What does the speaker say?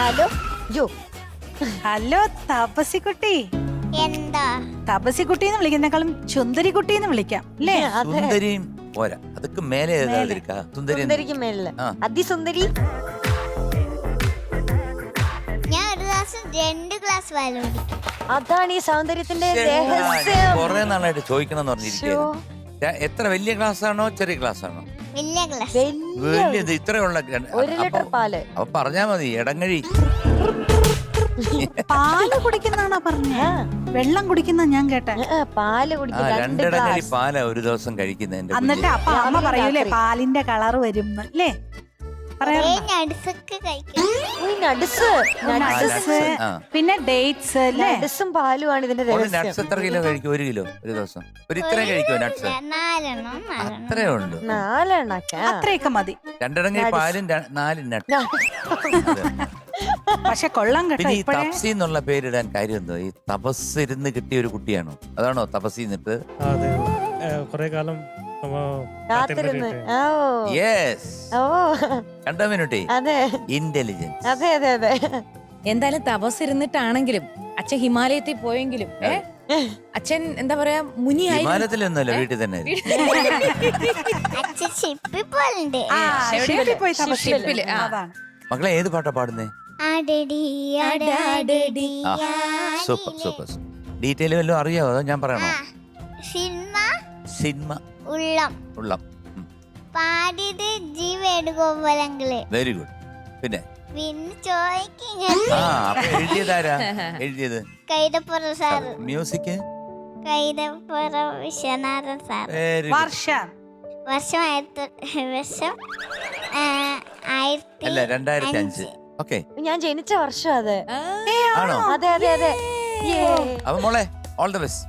Hello. യോ hello തപസിക്കുട്ടി എന്താ? തപസിക്കുട്ടി എന്ന് വിളിക്കുന്നേക്കാളും ചുന്ദരിക്കുട്ടി എന്ന് വിളിക്കാം അല്ലേ? സുന്ദരിയും പോരാ. അതൊക്കെ മേലെ ഏതാതിരിക്ക സുന്ദരി സുന്ദരിക്ക് മേളിൽ. ആ. അതിസുന്ദരി. ഞാൻ ഒരു ദിവസം രണ്ട് ഗ്ലാസ് വെള്ളം കുടിക്കും അതാണ് ഈ സൗന്ദര്യത്തിന്റെ രഹസ്യം. കുറേ നാളായിട്ട് ചോദിക്കണം എന്ന് പറഞ്ഞിരിക്കുകയായിരുന്നു എത്ര വലിയ ക്ലാസ് ആണോ ചെറിയ ക്ലാസ് ആണോ? വലിയ ഗ്ലാസ് വലിയ വലിയത് ഇത്രയുള്ള ഒരു ലിറ്റർ പാൽ. അപ്പൊ പറഞ്ഞാ മതി ഇടങ്ങഴി പാൽ കുടിക്കുന്നാണോ പറഞ്ഞ? വെള്ളം കുടിക്കുന്ന ഞാൻ കേട്ടെ. ആ, പാൽ ആ കുടിക്കും രണ്ട് രണ്ടിടങ്ങഴി പാല ഒരു ദിവസം കഴിക്കുന്നതിന്റെ എന്നിട്ട് അപ്പൊ അമ്മ പറയൂലേ. പാലിന്റെ കളർ വരും അല്ലേ? പിന്നെ ഡേറ്റ്സ് അല്ലേ? നട്സും പാലുമാണ് ഇതിന്റെ നട്സ് എത്ര കിലോ കഴിക്കും? ഒരു കിലോ ഒരു ദിവസം. ഒരു ഇത്രയും കഴിക്കുമോ നട്സ് നാലെണ്ണം നാലെണ്ണം. അത്രേ ഉണ്ട് നാലെണ്ണക്ക. അത്രയൊക്കെ മതി. രണ്ടിടങ്ങഴി Nuts. പാലും നാല് നട്ട്. പക്ഷെ കൊള്ളം കേട്ടോ പിന്നെ ഈ ഇപ്പഴേ. തപസി എന്നുള്ള പേരിടാൻ കാര്യം എന്തോ? ഈ തപസ് ഇരുന്ന് കിട്ടിയ ഒരു കുട്ടിയാണോ? അതാണോ തപസ്സിന്നിട്ട്? അതെ. കുറെ കാലം കാത്തിരുന്ന്. ഓ. യെസ് ഓ. കണ്ടോ മിനുട്ടി അതെ. ഇന്റലിജൻസ് അതെ അതെ അതെ. എന്തായാലും തപസ് ഇരുന്നിട്ടാണെങ്കിലും അച്ഛൻ ഹിമാലയത്തിൽ പോയെങ്കിലും ഏ? അച്ഛൻ എന്താ പറയാ മുനിയായി. ഹിമാലയത്തിലൊന്നല്ല വീട്ടിൽ തന്നെ അച്ഛൻ ഷിപ്പിൽ പോലുണ്ട് ഷിപ്പിൽ പോയി തപസ് ചെയ്തു. ഷിപ്പിൽ, ആ. അതാണ്. മക്കളെ ഏത് പാട്ടാ പാടുന്നേ? സൂപ്പർ സൂപ്പർ ഡീറ്റെയിൽ വല്ലതും അറിയാവോ? അതോ ഞാൻ പറയണോ? സിനിമ ഉള്ളം. ഉള്ളം. പാടിയത് ജി വേണുഗോപാലങ്ങൾ വെരി ഗുഡ് പിന്നെ? ആ അപ്പൊ എഴുതിയതാരാ എഴുതിയത്? Kaithapram sir. Music? Kaithapram Viswanathan sir very വർഷ വർഷം. ആയിരത്തി വർഷം ആ, ആയിരത്തി അല്ല രണ്ടായിരത്തി അഞ്ച്. ഓക്കെ. ഞാൻ ജനിച്ച വർഷം അതെ. ആണോ? അതെ അതെ അതെ. യേ. അപ്പൊ മോളെ ഓൾ ദ ബെസ്റ്റ്